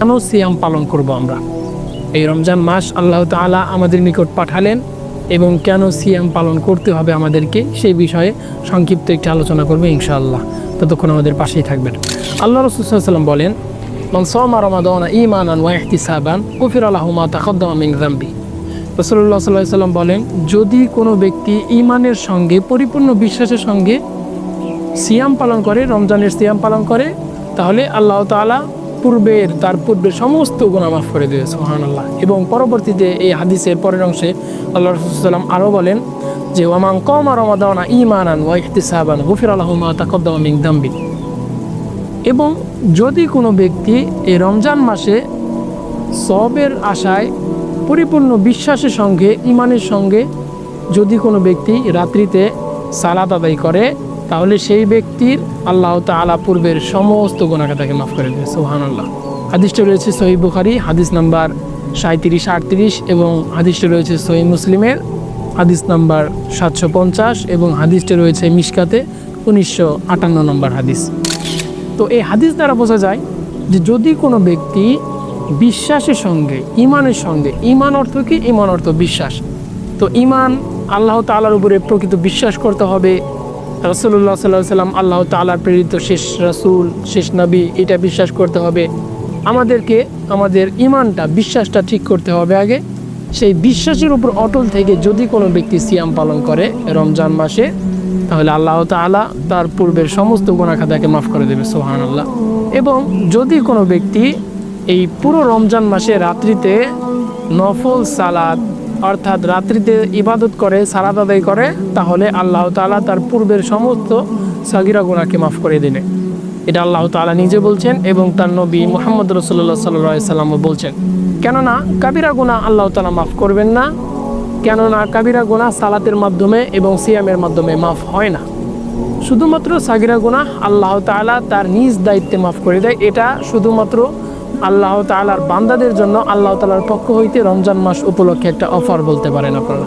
কেন সিয়াম পালন করব আমরা। এই রমজান মাস আল্লাহ তাআলা আমাদের নিকট পাঠালেন এবং কেন সিয়াম পালন করতে হবে আমাদেরকে সেই বিষয়ে সংক্ষিপ্ত একটি আলোচনা করবে ইনশাআল্লাহ। ততক্ষণ আমাদের পাশেই থাকবেন। আল্লাহ রসুল্লাম বলেন, মান সামা রমাদানা ঈমানান ওয়া ইহতিসাবান, গুফির আলাহু মা তাকদ্দামা মিন যামবি। রসুল্লাহ সাল্লাহ সাল্লাম বলেন, যদি কোনো ব্যক্তি ইমানের সঙ্গে, পরিপূর্ণ বিশ্বাসের সঙ্গে সিয়াম পালন করে, রমজানের সিয়াম পালন করে, তাহলে আল্লাহ তাআলা পূর্বের, তার পূর্বের সমস্ত গুণা মাফ করে দেবে সোহান আল্লাহ এবং পরবর্তীতে এই হাদিসের পরের অংশে আল্লাহ রসুলাম আরও বলেন যে ওয়ামাং কমা রমাদানা ইমানান ওয়া ইহতিসাবান গুফির আল্লাহ মা তাকদ্দামা মিন দাম্বি। এবং যদি কোনো ব্যক্তি এই রমজান মাসে সবের আশায় পরিপূর্ণ বিশ্বাসের সঙ্গে ইমানের সঙ্গে যদি কোনো ব্যক্তি রাত্রিতে সালাত আদায় করে তাহলে সেই ব্যক্তির আল্লাহ তাআলা পূর্বের সমস্ত গোনাকে তাকে মাফ করে দেবে সোহান আল্লাহ হাদিসটা রয়েছে সহি বুখারি, হাদিস নাম্বার সাঁত্রিশ আটত্রিশ এবং হাদিসটা রয়েছে সহি মুসলিমের, হাদিস নাম্বার সাতশো পঞ্চাশ এবং হাদিসটা রয়েছে মিশকাতে উনিশশো আটান্ন নম্বর হাদিস। তো এই হাদিস দ্বারা বোঝা যায় যে যদি কোনো ব্যক্তি বিশ্বাসের সঙ্গে, ইমানের সঙ্গে, ইমান অর্থ কি? ইমান অর্থ বিশ্বাস। তো ইমান আল্লাহ তাআলার উপরে প্রকৃত বিশ্বাস করতে হবে রসুল্লাহ সাল্লাহ সাল্লাম আল্লাহ তাআলার প্রেরিত শেষ রাসূল, শেষ নবী, এটা বিশ্বাস করতে হবে। আমাদেরকে আমাদের ইমানটা বিশ্বাসটা ঠিক করতে হবে আগে। সেই বিশ্বাসের উপর অটল থেকে যদি কোনো ব্যক্তি সিয়াম পালন করে রমজান মাসে, তাহলে আল্লাহ তাআলা তার পূর্বের সমস্ত গুণাখাতাকে মাফ করে দেবে সোহান আল্লাহ এবং যদি কোনো ব্যক্তি এই পুরো রমজান মাসে রাত্রিতে নফল সালাদ অর্থাৎ রাত্রিতে ইবাদত করে সালাদ আদায় করে, তাহলে আল্লাহ তাআলা তার পূর্বের সমস্ত সাগিরা গুণাকে মাফ করে দিলে এটা আল্লাহ তাআলা নিজে বলছেন এবং তার নবী মোহাম্মদ রসুল্লাহ সাল্লাহ সাল্লামও বলছেন। কেননা কাবিরা গুণা আল্লাহ তালা মাফ করবেন না, কেননা কাবিরা গুনাহ সালাতের মাধ্যমে এবং সিয়ামের মাধ্যমে মাফ হয় না। শুধুমাত্র সাগিরা গুনাহ আল্লাহ তাআলা তার নিজ দায়িত্বে মাফ করে দেয়, এটা শুধুমাত্র আল্লাহ তাআলার বান্দাদের জন্য আল্লাহ তাআলার পক্ষ হইতে রমজান মাস উপলক্ষে একটা অফার বলতে পারেন আপনারা।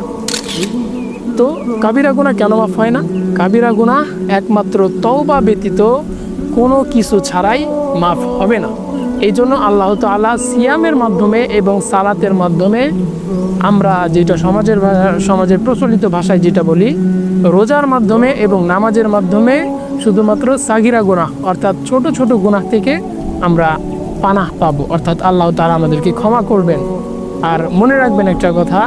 তো কাবিরা গুনাহ কেন মাফ হয় না? কাবিরা গুনাহ একমাত্র তওবা ব্যতীত কোনো কিছু ছাড়াই মাফ হবে না। এই জন্য আল্লাহ তাআলা সিয়ামের মাধ্যমে এবং সালাতের মাধ্যমে আমরা যেটা সমাজের সমাজের প্রচলিত ভাষায় যেটা বলি, রোজার মাধ্যমে এবং নামাজের মাধ্যমে শুধুমাত্র সাগিরা গুনাহ, অর্থাৎ ছোট ছোট গুনাহ থেকে আমরা পানাহ পাবো, অর্থাৎ আল্লাহ তাআলা আমাদেরকে ক্ষমা করবেন। আর মনে রাখবেন একটা কথা,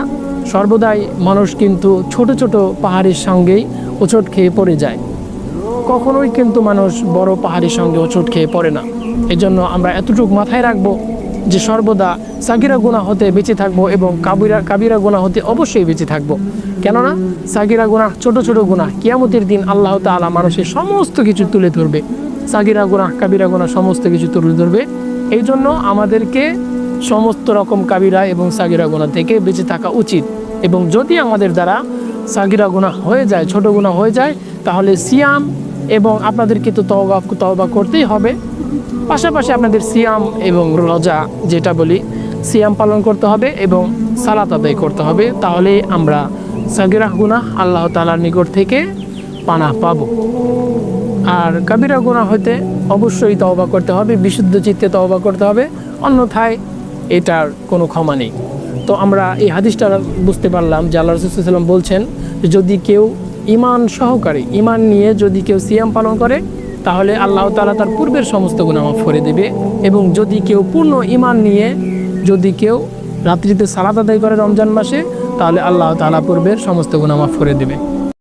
সর্বদাই মানুষ কিন্তু ছোট ছোট পাহাড়ের সঙ্গেই উচট খেয়ে পড়ে যায়। কখনোই কিন্তু মানুষ বড় পাহাড়ের সঙ্গে ওচট খেয়ে পড়ে না। এই জন্য আমরা এতটুকু মাথায় রাখব যে সর্বদা সাগিরা গুণা হতে বেঁচে থাকব এবং কাবিরা কাবিরা গুণা হতে অবশ্যই বেঁচে থাকব। কেননা সাগিরা গুণা ছোট ছোট গুণা কিয়ামতের দিন আল্লাহ তাআলা মানুষের সমস্ত কিছু তুলে ধরবে। সাকিরা গুণা কাবিরা গুণা সমস্ত কিছু তুলে ধরবে। এই জন্য আমাদেরকে সমস্ত রকম কাবিরা এবং সাগিরা গুণা থেকে বেঁচে থাকা উচিত। এবং যদি আমাদের দ্বারা সাগিরা গুণা হয়ে যায়, ছোট গুণা হয়ে যায়, তাহলে সিয়াম এবং আপনাদেরকে তো তওবা তওবা করতেই হবে। পাশাপাশি আপনাদের সিয়াম এবং রোজা যেটা বলি, সিয়াম পালন করতে হবে এবং সালাত আদায় করতে হবে। তাহলে আমরা সাগিরা গুনাহ আল্লাহ তালার নিকট থেকে পানা পাবো। আর কাবিরা গুনাহ হইতে অবশ্যই তওবা করতে হবে, বিশুদ্ধ চিত্তে তওবা করতে হবে, অন্যথায় এটার কোনো ক্ষমা নেই। তো আমরা এই হাদিসটা বুঝতে পারলাম যে আল্লাহ রসুলাম বলছেন যদি কেউ ইমান সহকারে ইমান নিয়ে যদি কেউ সিয়াম পালন করে, তাহলে আল্লাহ তাআলা তার পূর্বের সমস্ত গুনাহ মাফ করে দেবে এবং যদি কেউ পূর্ণ ইমান নিয়ে যদি কেউ রাত্রিতে সালাদ আদায় করে রমজান মাসে, তাহলে আল্লাহ তালা পূর্বের সমস্ত গুনাহ মাফ করে দেবে।